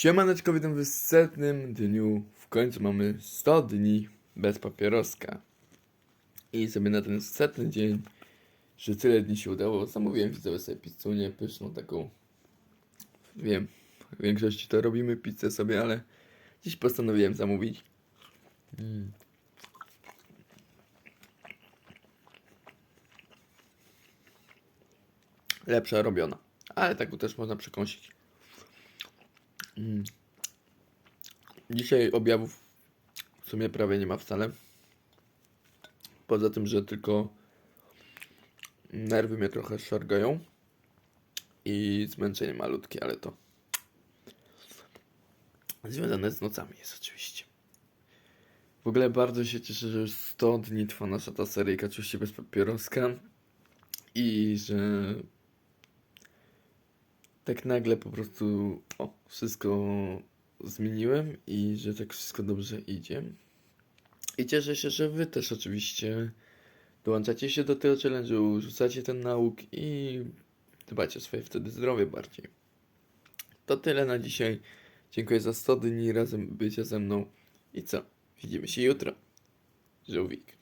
Siemaneczko, witam w setnym dniu. W końcu mamy 100 dni bez papieroska. I sobie na ten setny dzień, że tyle dni się udało, zamówiłem widzowie sobie pizzunię pyszną taką. Wiem, w większości to robimy pizzę sobie, ale dziś postanowiłem zamówić. Mm. Lepsza robiona, ale taką też można przekąsić. Mm. Dzisiaj objawów w sumie prawie nie ma wcale. Poza tym, że tylko nerwy mnie trochę szargają i zmęczenie malutkie, ale to związane z nocami jest oczywiście. W ogóle bardzo się cieszę, że już 100 dni trwa nasza ta seryjka oczywiście bez papieroska i że tak nagle po prostu o, wszystko zmieniłem i że tak wszystko dobrze idzie. I cieszę się, że wy też oczywiście dołączacie się do tego challenge'u, rzucacie ten nauk i dbacie o swoje wtedy zdrowie bardziej. To tyle na dzisiaj. Dziękuję za 100 dni razem bycia ze mną. I co? Widzimy się jutro. Żółwik.